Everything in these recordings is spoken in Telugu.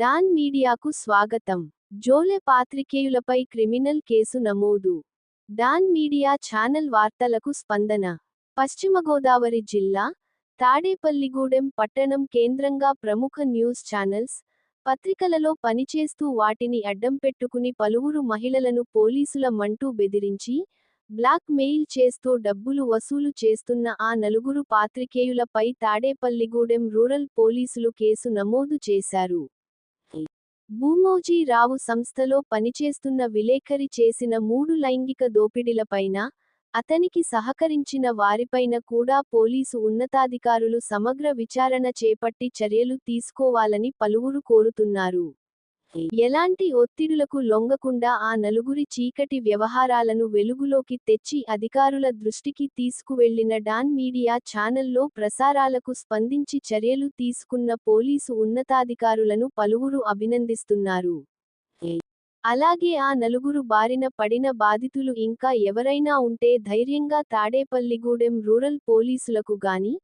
డాన్ మీడియాకు స్వాగతం. జోలె పాత్రికేయులపై క్రిమినల్ కేసు నమోదు. డాన్ మీడియా ఛానల్ వార్తలకు స్పందన. పశ్చిమ గోదావరి జిల్లా తాడేపల్లిగూడెం పట్టణం కేంద్రంగా ప్రముఖ న్యూస్ ఛానల్స్ పత్రికలలో పనిచేస్తూ వాటిని అడ్డం పెట్టుకుని పలువురు మహిళలను పోలీసుల మంటూ బెదిరించి బ్లాక్ మెయిల్ చేస్తూ డబ్బులు వసూలు చేస్తున్న ఆ నలుగురు పాత్రికేయులపై తాడేపల్లిగూడెం రూరల్ పోలీసులు కేసు నమోదు చేశారు. భూమోజీరావు సంస్థలో పనిచేస్తున్న విలేకరి చేసిన మూడు లైంగిక దోపిడీలపైన అతనికి సహకరించిన వారిపైన కూడా పోలీసు ఉన్నతాధికారులు సమగ్ర విచారణ చేపట్టి చర్యలు తీసుకోవాలని పలువురు కోరుతున్నారు. ఎలాంటి ఒత్తిడులకు లొంగకుండా ఆ నలుగురి చీకటి వ్యవహారాలను వెలుగులోకి తెచ్చి అధికారుల దృష్టికి తీసుకువెళ్ళిన డాన్ మీడియా ఛానల్లో ప్రసారాలకు స్పందించి చర్యలు తీసుకున్న పోలీసు ఉన్నతాధికారులను పలువురు అభినందిస్తున్నారు. అలాగే ఆ నలుగురు బారిన పడిన బాధితులు ఇంకా ఎవరైనా ఉంటే ధైర్యంగా తాడేపల్లిగూడెం రూరల్ పోలీసులకు గాని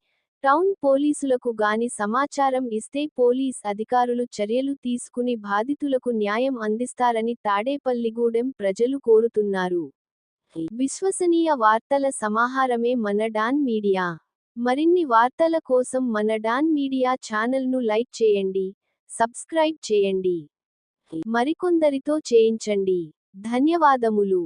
టౌన్ పోలీసులకు గాని సమాచారం ఇస్తే పోలీస్ అధికారులు చర్యలు తీసుకుని బాధితులకు న్యాయం అందిస్తారని తాడేపల్లిగూడెం ప్రజలు కోరుతున్నారు. విశ్వసనీయ వార్తల సమాహారమే మన డాన్ మీడియా. మరిన్ని వార్తల కోసం మన డాన్ మీడియా ఛానల్ను లైక్ చేయండి సబ్స్క్రైబ్ చేయండి. మరికొందరితో చేయించండి. ధన్యవాదములు.